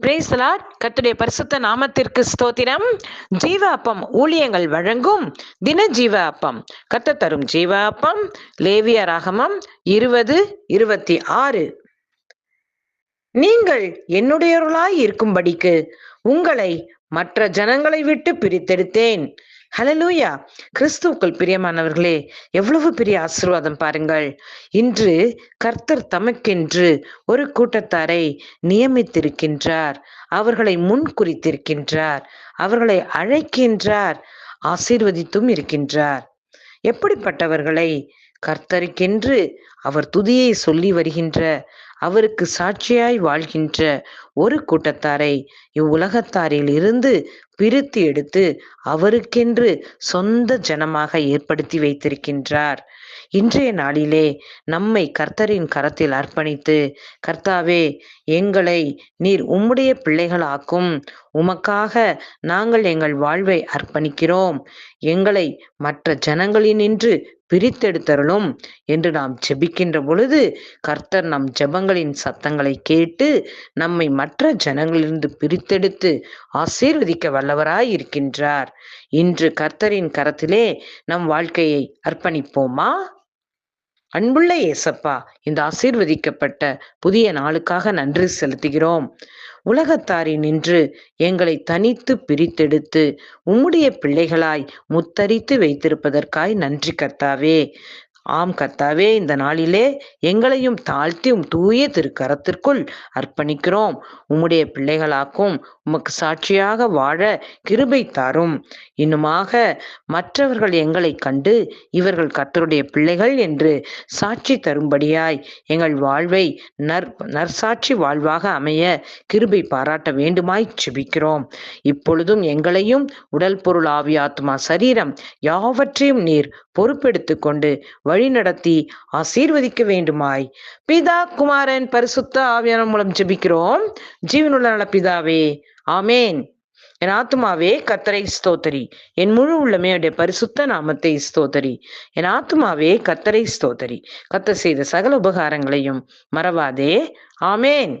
பிரேசலாட் கத்துடைய பரிசுத்த நாமத்திற்கு ஸ்தோத்திரம். ஜீவ அப்பம் ஊழியங்கள் வழங்கும் தின ஜீவ அப்பம் கத்த தரும் ஜீவ அப்பம் லேவிய ராகமம் இருபது இருபத்தி ஆறு. நீங்கள் என்னுடையவர்களாய் இருக்கும்படிக்கு உங்களை மற்ற ஜனங்களை விட்டு பிரித்தெடுத்தேன். ஹலலூயா கிறிஸ்துவுக்குள் பிரியமானவர்களே எவ்வளவு பெரிய ஆசீர்வாதம் பாருங்கள். இன்று கர்த்தர் தமக்கென்று ஒரு கூட்டத்தாரை நியமித்திருக்கின்றார். அவர்களை முன் குறித்திருக்கின்றார். அவர்களை அழைக்கின்றார். ஆசீர்வதித்தும் இருக்கின்றார். எப்படிப்பட்டவர்களை? கர்த்தருக்கென்று அவர் துதியை சொல்லி வருகின்ற அவருக்கு சாட்சியாய் வாழ்கின்ற ஒரு கூட்டத்தாரை இவ்வுலகத்தாரில் இருந்து பிரித்து எடுத்து அவருக்கென்று சொந்த ஜனமாக ஏற்படுத்தி வைத்திருக்கின்றார். இன்றைய நாளிலே நம்மை கர்த்தரின் கரத்தில் அர்ப்பணித்து கர்த்தாவே எங்களை நீர் உம்முடைய பிள்ளைகளாக்கும். உமக்காக நாங்கள் எங்கள் வாழ்வை அர்ப்பணிக்கிறோம். எங்களை மற்ற ஜனங்களினின்று பிரித்தெடுத்தருளும் என்று நாம் ஜெபிக்கின்ற பொழுது கர்த்தர் நம் ஜெபங்களின் சத்தங்களை கேட்டு நம்மை மற்ற ஜனங்களிலிருந்து பிரித்தெடுத்து ஆசீர்வதிக்க வல்லவராய் இருக்கின்றார். இன்று கர்த்தரின் கரத்திலே நம் வாழ்க்கையை அர்ப்பணிப்போமா? அன்புள்ள ஏசப்பா இந்த ஆசீர்வதிக்கப்பட்ட புதிய நாளுக்காக நன்றி செலுத்துகிறோம். உலகத்தாரின் நின்று எங்களை தனித்து பிரித்தெடுத்து உம்முடைய பிள்ளைகளாய் முத்தரித்து வைத்திருப்பதற்காய் நன்றி கர்த்தாவே. ஆம் கர்த்தாவே இந்த நாளிலே எங்களையும் தாழ்த்தி உம் தூய திருக்கரத்திற்குள் அர்ப்பணிக்கிறோம். உம்முடைய பிள்ளைகளாக்கும் உமக்கு சாட்சியாக வாழ கிருபை தாரும். இன்னுமாக மற்றவர்கள் எங்களை கண்டு இவர்கள் கர்த்தருடைய பிள்ளைகள் என்று சாட்சி தரும்படியாய் எங்கள் வாழ்வை நற் நற்சாட்சி வாழ்வாக அமைய கிருபை பாராட்ட வேண்டுமாய் செபிக்கிறோம். இப்பொழுதும் எங்களையும் உடல் பொருள் ஆவியாத்மா ஆத்மா சரீரம் யாவற்றையும் நீர் பொறுப்பெடுத்து கொண்டு வழிநடத்தி ஆசீர்வதிக்க வேண்டுமாய். பிதா குமாரன் பரிசுத்த ஆவியான மூலம் ஜெபிக்கிறோம். ஜீவனுள்ள நல பிதாவே ஆமேன். என் ஆத்துமாவே கத்தரை ஸ்தோத்தரி. என் முழு உள்ளமே அவருடைய பரிசுத்த நாமத்தை ஸ்தோத்தரி. என் ஆத்துமாவே கத்தரை ஸ்தோத்தரி. கத்த செய்த சகல உபகாரங்களையும் மறவாதே. ஆமேன்.